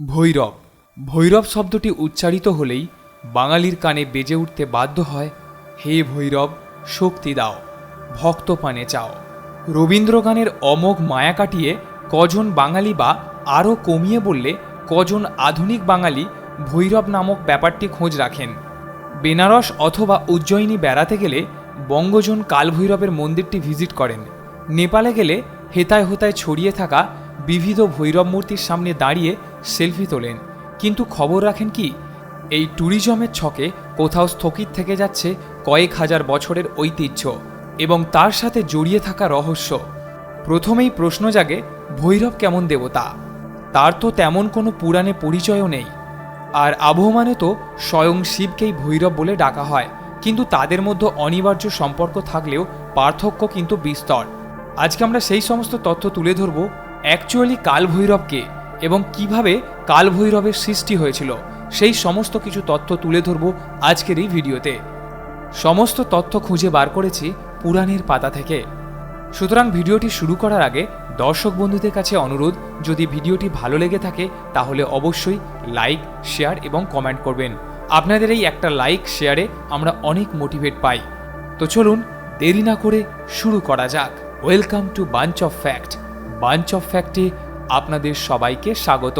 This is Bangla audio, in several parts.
ভৈরব। ভৈরব শব্দটি উচ্চারিত হলেই বাঙালির কানে বেজে উঠতে বাধ্য হয়, হে ভৈরব, শক্তি দাও, ভক্ত পানে চাও। রবীন্দ্রগানের অমোঘ মায়া কাটিয়ে কজন বাঙালি বা আরও কমিয়ে বললে কজন আধুনিক বাঙালি ভৈরব নামক ব্যাপারটি খোঁজ রাখেন। বেনারস অথবা উজ্জয়িনী বেড়াতে গেলে বঙ্গজন কালভৈরবের মন্দিরটি ভিজিট করেন। নেপালে গেলে হেতায় হোতায় ছড়িয়ে থাকা বিবিধ ভৈরব মূর্তির সামনে দাঁড়িয়ে সেলফি তোলেন। কিন্তু খবর রাখেন কি, এই ট্যুরিজমের ছকে কোথাও স্থগিত থেকে যাচ্ছে কয়েক হাজার বছরের ঐতিহ্য এবং তার সাথে জড়িয়ে থাকা রহস্য। প্রথমেই প্রশ্ন জাগে, ভৈরব কেমন দেবতা? তার তো তেমন কোনো পুরাণে পরিচয়ও নেই। আর আবহমানে তো স্বয়ং শিবকেই ভৈরব বলে ডাকা হয়, কিন্তু তাদের মধ্যে অনিবার্য সম্পর্ক থাকলেও পার্থক্য কিন্তু বিস্তর। আজকে আমরা সেই সমস্ত তথ্য তুলে ধরব। অ্যাকচুয়ালি কালভৈরবকে এবং কীভাবে কালভৈরবের সৃষ্টি হয়েছিল, সেই সমস্ত কিছু তথ্য তুলে ধরব আজকের এই ভিডিওতে। সমস্ত তথ্য খুঁজে বার করেছি পুরাণের পাতা থেকে। সুতরাং ভিডিওটি শুরু করার আগে দর্শক বন্ধুদের কাছে অনুরোধ, যদি ভিডিওটি ভালো লেগে থাকে, তাহলে অবশ্যই লাইক, শেয়ার এবং কমেন্ট করবেন। আপনাদের এই একটা লাইক, শেয়ারে আমরা অনেক মোটিভেট পাই। তো চলুন দেরি না করে শুরু করা যাক। Welcome to bunch of fact. Bunch of ফ্যাক্টে আপনাদের সবাইকে স্বাগত।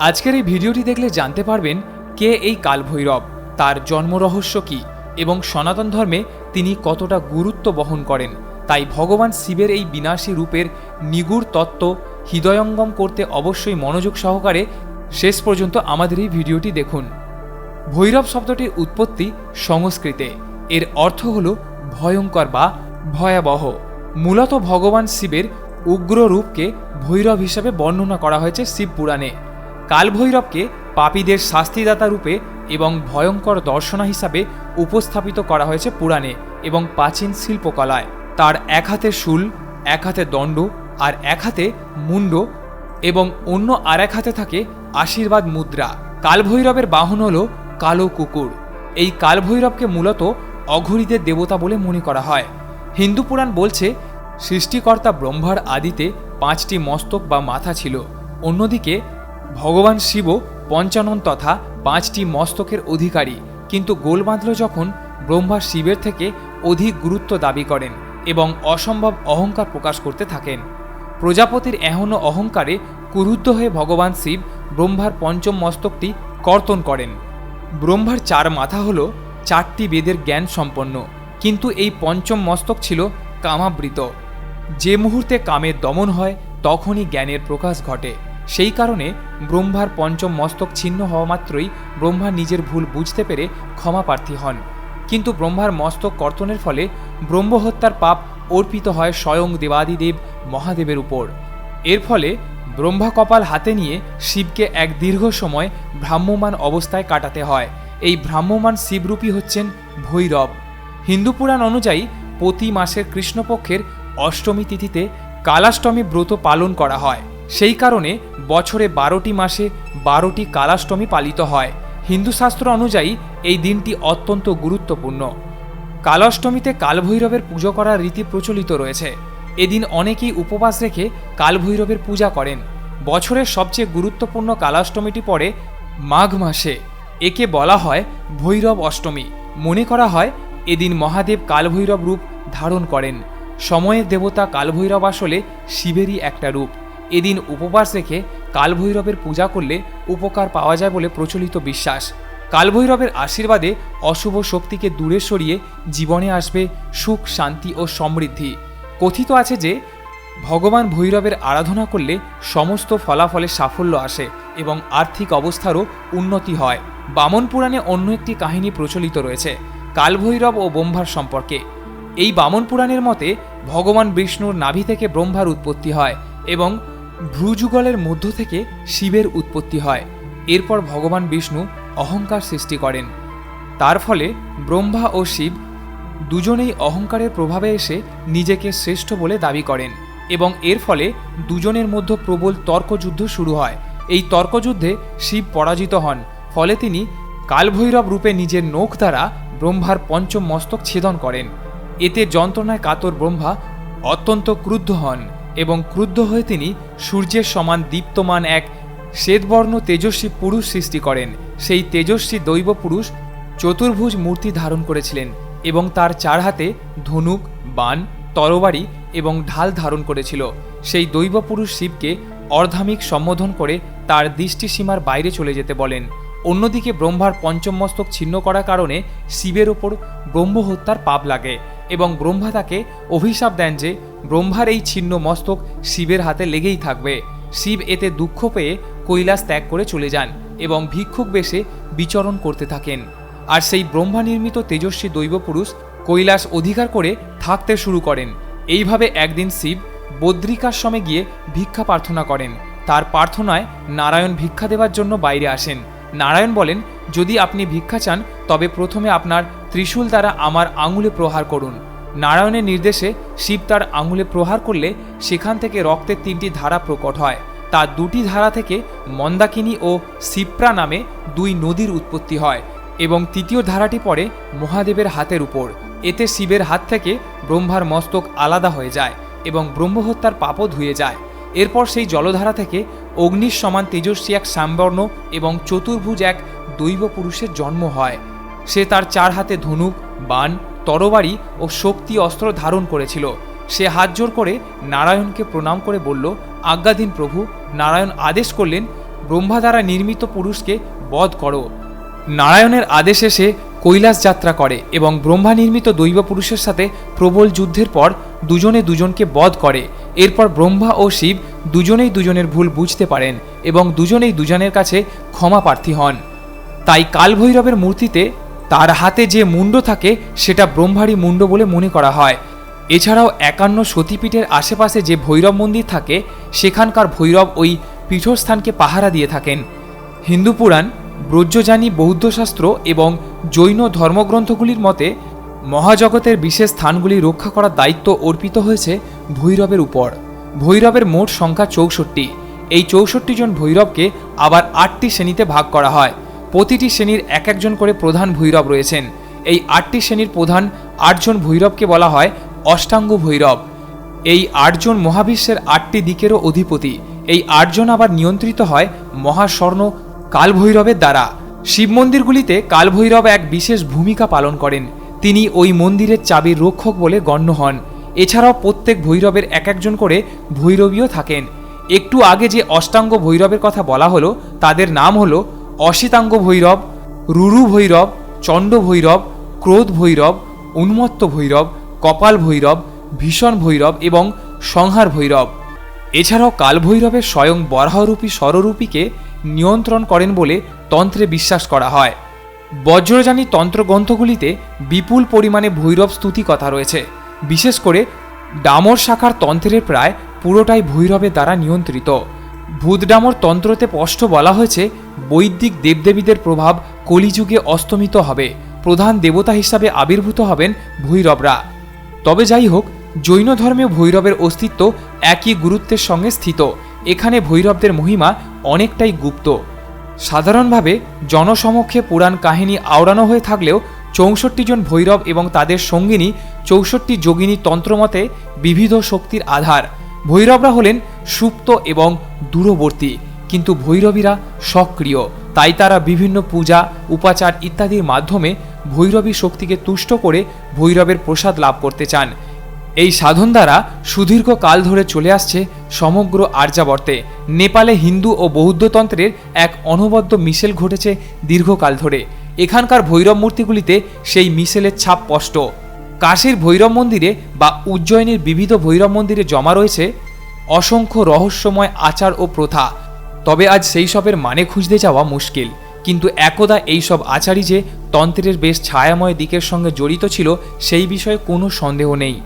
আজকের এই ভিডিওটি দেখলে জানতে পারবেন কে এই কালভৈরব, তার জন্মরহস্য কী এবং সনাতন ধর্মে তিনি কতটা গুরুত্ব বহন করেন। তাই ভগবান শিবের এই বিনাশী রূপের নিগুড় তত্ত্ব হৃদয়ঙ্গম করতে অবশ্যই মনোযোগ সহকারে শেষ পর্যন্ত আমাদের এই ভিডিওটি দেখুন। ভৈরব শব্দটির উৎপত্তি সংস্কৃতে। এর অর্থ হল ভয়ঙ্কর বা ভয়াবহ। মূলত ভগবান শিবের উগ্র রূপকে ভৈরব হিসাবে বর্ণনা করা হয়েছে শিব পুরাণে। কালভৈরবকে পাপীদের শাস্তিদাতা রূপে এবং ভয়ঙ্কর দর্শনা হিসাবে উপস্থাপিত করা হয়েছে পুরাণে এবং প্রাচীন শিল্পকলায়। তার এক হাতে শুল, এক হাতে দণ্ড আর এক হাতে মুন্ড এবং অন্য আর এক হাতে থাকে আশীর্বাদ মুদ্রা। কালভৈরবের বাহন হল কালো কুকুর। এই কালভৈরবকে মূলত অঘরীদের দেবতা বলে মনে করা হয়। হিন্দু পুরাণ বলছে সৃষ্টিকর্তা ব্রহ্মার আদিতে পাঁচটি মস্তক বা মাথা ছিল। অন্যদিকে ভগবান শিব পঞ্চানন তথা পাঁচটি মস্তকের অধিকারী। কিন্তু গোল বাঁধল যখন ব্রহ্মা শিবের থেকে অধিক গুরুত্ব দাবি করেন এবং অসম্ভব অহংকার প্রকাশ করতে থাকেন। প্রজাপতির এহন অহংকারে কুরুদ্ধ হয়ে ভগবান শিব ব্রহ্মার পঞ্চম মস্তকটি কর্তন করেন। ব্রহ্মার চার মাথা হল চারটি বেদের জ্ঞান সম্পন্ন। কিন্তু এই পঞ্চম মস্তক ছিল কামাবৃত। যে মুহূর্তে কামের দমন হয়, তখনই জ্ঞানের প্রকাশ ঘটে। সেই কারণে ব্রহ্মার পঞ্চম মস্তক ছিন্ন হওয়া মাত্রই ব্রহ্মা নিজের ভুল বুঝতে পেরে ক্ষমা প্রার্থী হন। কিন্তু ব্রহ্মার মস্তক কর্তনের ফলে ব্রহ্মহত্যার পাপ অর্পিত হয় স্বয়ং দেবাদিদেব মহাদেবের উপর। এর ফলে ব্রহ্মা কপাল হাতে নিয়ে শিবকে এক দীর্ঘ সময় ভ্রাম্যমান অবস্থায় কাটাতে হয়। এই ভ্রাম্যমান শিবরূপী হচ্ছেন ভৈরব। হিন্দু পুরাণ অনুযায়ী প্রতি মাসের কৃষ্ণপক্ষের অষ্টমী তিথিতে কালাষ্টমী ব্রত পালন করা হয়। সেই কারণে বছরে বারোটি মাসে বারোটি কালাষ্টমী পালিত হয়। হিন্দু শাস্ত্র অনুযায়ী এই দিনটি অত্যন্ত গুরুত্বপূর্ণ। কালাষ্টমীতে কালভৈরবের পুজো করার রীতি প্রচলিত রয়েছে। এদিন অনেকেই উপবাস রেখে কালভৈরবের পূজা করেন। বছরের সবচেয়ে গুরুত্বপূর্ণ কালাষ্টমীটি পড়ে মাঘ মাসে। একে বলা হয় ভৈরব অষ্টমী। মনে করা হয় এদিন মহাদেব কালভৈরব রূপ ধারণ করেন। সময়ের দেবতা কালভৈরব আসলে শিবেরই একটা রূপ। এদিন উপবাস রেখে কালভৈরবের পূজা করলে উপকার পাওয়া যায় বলে প্রচলিত বিশ্বাস। কালভৈরবের আশীর্বাদে অশুভ শক্তিকে দূরে সরিয়ে জীবনে আসবে সুখ, শান্তি ও সমৃদ্ধি। কথিত আছে যে, ভগবান ভৈরবের আরাধনা করলে সমস্ত ফলাফলে সাফল্য আসে এবং আর্থিক অবস্থারও উন্নতি হয়। বামন পুরাণে অন্য একটি কাহিনী প্রচলিত রয়েছে। কালভৈরব ও ব্রহ্মার সম্পর্কে। এই বামন পুরাণের মতে ভগবান বিষ্ণুর নাভি থেকে ব্রহ্মার উৎপত্তি হয় এবং ভ্রুযুগলের মধ্য থেকে শিবের উৎপত্তি হয়। এরপর ভগবান বিষ্ণু অহংকার সৃষ্টি করেন। তার ফলে ব্রহ্মা ও শিব দুজনেই অহংকারের প্রভাবে এসে নিজেকে শ্রেষ্ঠ বলে দাবি করেন এবং এর ফলে দুজনের মধ্যে প্রবল তর্কযুদ্ধ শুরু হয়। এই তর্কযুদ্ধে শিব পরাজিত হন, ফলে তিনি কালভৈরব রূপে নিজের নখ দ্বারা ব্রহ্মার পঞ্চম মস্তক ছেদন করেন। এতে যন্ত্রণায় কাতর ব্রহ্মা অত্যন্ত ক্রুদ্ধ হন এবং ক্রুদ্ধ হয়ে তিনি সূর্যের সমান দীপ্তমান এক শ্বেতবর্ণ তেজস্বী পুরুষ সৃষ্টি করেন। সেই তেজস্বী দৈব পুরুষ চতুর্ভুজ মূর্তি ধারণ করেছিলেন এবং তার চার হাতে ধনুক, বান, তরবারি এবং ঢাল ধারণ করেছিল। সেই দৈব পুরুষ শিবকে অর্ধামিক সম্বোধন করে তার দৃষ্টিসীমার বাইরে চলে যেতে বলেন। অন্যদিকে ব্রহ্মার পঞ্চম মস্তক ছিন্ন করার কারণে শিবের ওপর ব্রহ্ম হত্যার পাপ লাগে। এবং ব্রহ্মা তাকে অভিশাপ দেন যে ব্রহ্মার এই ছিন্ন মস্তক শিবের হাতে লেগেই থাকবে। শিব এতে দুঃখ পেয়ে কৈলাস ত্যাগ করে চলে যান এবং ভিক্ষুক বেশে বিচরণ করতে থাকেন। আর সেই ব্রহ্মা নির্মিত তেজস্বী দৈব পুরুষ কৈলাস অধিকার করে থাকতে শুরু করেন। এইভাবে একদিন শিব বদ্রিকাশ্রমে গিয়ে ভিক্ষা প্রার্থনা করেন। তার প্রার্থনায় নারায়ণ ভিক্ষা দেওয়ার জন্য বাইরে আসেন। নারায়ণ বলেন, যদি আপনি ভিক্ষা চান, তবে প্রথমে আপনার ত্রিশূল দ্বারা আমার আঙুলে প্রহার করুন। নারায়ণের নির্দেশে শিব তার আঙুলে প্রহার করলে সেখান থেকে রক্তের তিনটি ধারা প্রকট হয়। তার দুটি ধারা থেকে মন্দাকিনী ও সিপ্রা নামে দুই নদীর উৎপত্তি হয় এবং তৃতীয় ধারাটি পড়ে মহাদেবের হাতের উপর। এতে শিবের হাত থেকে ব্রহ্মার মস্তক আলাদা হয়ে যায় এবং ব্রহ্মহত্যার পাপও ধুয়ে যায়। এরপর সেই জলধারা থেকে অগ্নির সমান তেজস্বী এক সামবর্ণ এবং চতুর্ভুজ এক দৈব পুরুষের জন্ম হয়। সে তার চার হাতে ধনুক, বাণ, তরবারি ও শক্তি অস্ত্র ধারণ করেছিল। সে হাত জোর করে নারায়ণকে প্রণাম করে বলল, আজ্ঞাধীন প্রভু, নারায়ণ আদেশ করলেন, ব্রহ্মা দ্বারা নির্মিত পুরুষকে বধ করো। নারায়ণের আদেশে সে কৈলাস যাত্রা করে এবং ব্রহ্মা নির্মিত দৈব পুরুষের সাথে প্রবল যুদ্ধের পর দুজনে দুজনকে বধ করে। এরপর ব্রহ্মা ও শিব দুজনেই দুজনের ভুল বুঝতে পারেন এবং দুজনেই দুজনের কাছে ক্ষমা প্রার্থী হন। তাই কালভৈরবের মূর্তিতে তার হাতে যে মুন্ড থাকে সেটা ব্রহ্মারই মুন্ড বলে মনে করা হয়। এছাড়াও একান্ন সতীপীঠের আশেপাশে যে ভৈরব মন্দির থাকে, সেখানকার ভৈরব ওই পীঠস্থানকে পাহারা দিয়ে থাকেন। হিন্দু পুরাণ, ব্রজ্যজানী, বৌদ্ধশাস্ত্র এবং জৈন ধর্মগ্রন্থগুলির মতে মহাজগতের বিশেষ স্থানগুলি রক্ষা করার দায়িত্ব অর্পিত হয়েছে ভৈরবের উপর। ভৈরবের মোট সংখ্যা চৌষট্টি। এই চৌষট্টি জন ভৈরবকে আবার আটটি শ্রেণীতে ভাগ করা হয়। প্রতিটি শ্রেণির এক একজন করে প্রধান ভৈরব রয়েছেন। এই আটটি শ্রেণির প্রধান আটজন ভৈরবকে বলা হয় অষ্টাঙ্গ ভৈরব। এই আটজন মহাবিশ্বের আটটি দিকেরও অধিপতি। এই আটজন আবার নিয়ন্ত্রিত হয় মহাস্বর্ণ কালভৈরবের দ্বারা। শিব মন্দিরগুলিতে কালভৈরব এক বিশেষ ভূমিকা পালন করেন। তিনি ওই মন্দিরের চাবির রক্ষক বলে গণ্য হন। এছাড়াও প্রত্যেক ভৈরবের এক একজন করে ভৈরবীও থাকেন। একটু আগে যে অষ্টাঙ্গ ভৈরবের কথা বলা হলো, তাদের নাম হলো অসিতাঙ্গ ভৈরব, রুরু ভৈরব, চণ্ড ভৈরব, ক্রোধ ভৈরব, উন্মত্ত ভৈরব, কপাল ভৈরব, ভীষণ ভৈরব এবং সংহার ভৈরব। এছাড়াও কালভৈরবের স্বয়ং বরাহরূপী স্বররূপীকে নিয়ন্ত্রণ করেন বলে তন্ত্রে বিশ্বাস করা হয়। বজ্রযানী তন্ত্রগ্রন্থগুলিতে বিপুল পরিমাণে ভৈরব স্তুতি কথা রয়েছে। বিশেষ করে ডামর শাখার তন্ত্রের প্রায় পুরোটাই ভৈরবের দ্বারা নিয়ন্ত্রিত। ভূতডামর তন্ত্রতে স্পষ্ট বলা হয়েছে, বৈদিক দেবদেবীদের প্রভাব কলিযুগে অস্তমিত হবে। প্রধান দেবতা হিসাবে আবির্ভূত হবেন ভৈরবরা। তবে যাই হোক জৈন ধর্মে ভৈরবের অস্তিত্ব একই গুরুত্বের সঙ্গে স্থিত। এখানে ভৈরবদের মহিমা অনেকটাই গুপ্ত। সাধারণভাবে জনসমক্ষে পুরাণ কাহিনী আওড়ানো হয়ে থাকলেও চৌষট্টি জন ভৈরব এবং তাদের সঙ্গিনী চৌষট্টি যোগিনী তন্ত্রমতে বিবিধ শক্তির আধার। ভৈরবরা হলেন সুপ্ত এবং দূরবর্তী, কিন্তু ভৈরবীরা সক্রিয়। তাই তারা বিভিন্ন পূজা, উপাচার ইত্যাদির মাধ্যমে ভৈরবী শক্তিকে তুষ্ট করে ভৈরবের প্রসাদ লাভ করতে চান। এই সাধন দ্বারা সুদীর্ঘ কাল ধরে চলে আসছে সমগ্র আর্যাবর্তে। নেপালে হিন্দু ও বৌদ্ধতন্ত্রের এক অনবদ্য মিশেল ঘটেছে দীর্ঘকাল ধরে। এখানকার ভৈরব মূর্তিগুলিতে সেই মিশেলের ছাপ স্পষ্ট। কাশীর ভৈরব মন্দিরে বা উজ্জয়িনীর বিবিধ ভৈরব মন্দিরে জমা রয়েছে অসংখ্য রহস্যময় আচার ও প্রথা। তবে আজ সেই সবের মানে খুঁজতে যাওয়া মুশকিল। কিন্তু একদা এই সব আচারই যে তন্ত্রের বেশ ছায়াময় দিকের সঙ্গে জড়িত ছিল সেই বিষয়ে কোনো সন্দেহ নেই।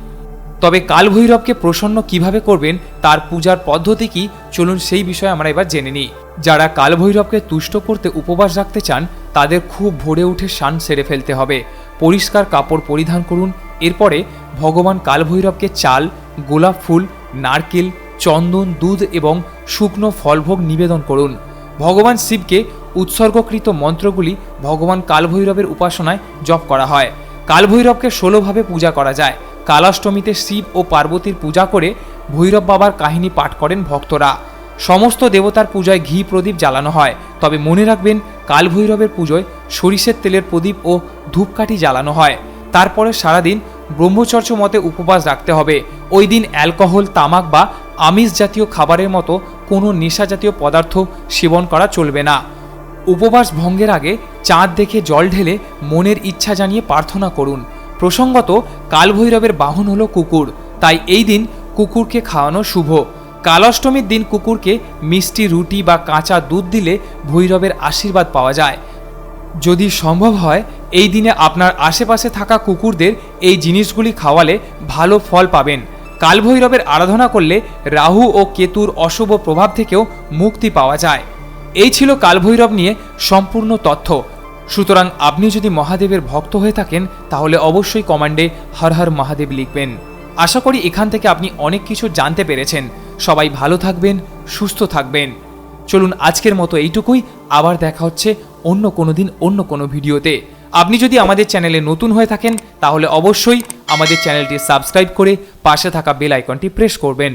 তবে কালভৈরবকে প্রসন্ন কীভাবে করবেন, তার পূজার পদ্ধতি কি, চলুন সেই বিষয়ে আমরা এবার জেনে নিই। যারা কালভৈরবকে তুষ্ট করতে উপবাস রাখতে চান, তাদের খুব ভোরে উঠে স্নান সেরে ফেলতে হবে। পরিষ্কার কাপড় পরিধান করুন। এরপরে ভগবান কালভৈরবকে চাল, গোলাপ ফুল, নারকেল, চন্দন, দুধ এবং শুকনো ফলভোগ নিবেদন করুন। ভগবান শিবকে উৎসর্গকৃত মন্ত্রগুলি ভগবান কালভৈরবের উপাসনায় জপ করা হয়। কালভৈরবকে ষোলোভাবে পূজা করা যায়। কালাষ্টমীতে শিব ও পার্বতীর পূজা করে ভৈরব বাবার কাহিনী পাঠ করেন ভক্তরা। সমস্ত দেবতার পূজায় ঘি প্রদীপ জ্বালানো হয়। তবে মনে রাখবেন, কালভৈরবের পুজোয় সরিষের তেলের প্রদীপ ও ধূপকাঠি জ্বালানো হয়। তারপরে সারাদিন ব্রহ্মচর্য মতে উপবাস রাখতে হবে। ওই দিন অ্যালকোহল, তামাক বা আমিষ জাতীয় খাবারের মতো কোনো নেশা জাতীয় পদার্থ সেবন করা চলবে না। উপবাস ভঙ্গের আগে চাঁদ দেখে জল ঢেলে মনের ইচ্ছা জানিয়ে প্রার্থনা করুন। প্রসঙ্গত, কালভৈরবের বাহন হলো কুকুর। তাই এই দিন কুকুরকে খাওয়ানো শুভ। কালাষ্টমীর দিন কুকুরকে মিষ্টি রুটি বা কাঁচা দুধ দিলে ভৈরবের আশীর্বাদ পাওয়া যায়। যদি সম্ভব হয়, এই দিনে আপনার আশেপাশে থাকা কুকুরদের এই জিনিসগুলি খাওয়ালে ভালো ফল পাবেন। কালভৈরবের আরাধনা করলে রাহু ও কেতুর অশুভ প্রভাব থেকেও মুক্তি পাওয়া যায়। এই ছিল কালভৈরব নিয়ে সম্পূর্ণ তথ্য। সুতরাং আপনি যদি মহাদেবের ভক্ত হয়ে থাকেন, তাহলে অবশ্যই কমান্ডে হর হর মহাদেব লিখবেন। আশা করি এখান থেকে আপনি অনেক কিছু জানতে পেরেছেন। সবাই ভালো থাকবেন, সুস্থ থাকবেন। চলুন আজকের মতো এইটুকুই। আবার দেখা হচ্ছে অন্য কোনো দিন, অন্য কোনো ভিডিওতে। আপনি যদি আমাদের চ্যানেলে নতুন হয়ে থাকেন, তাহলে অবশ্যই আমাদের চ্যানেলটি সাবস্ক্রাইব করে পাশে থাকা বেল আইকনটি প্রেস করবেন।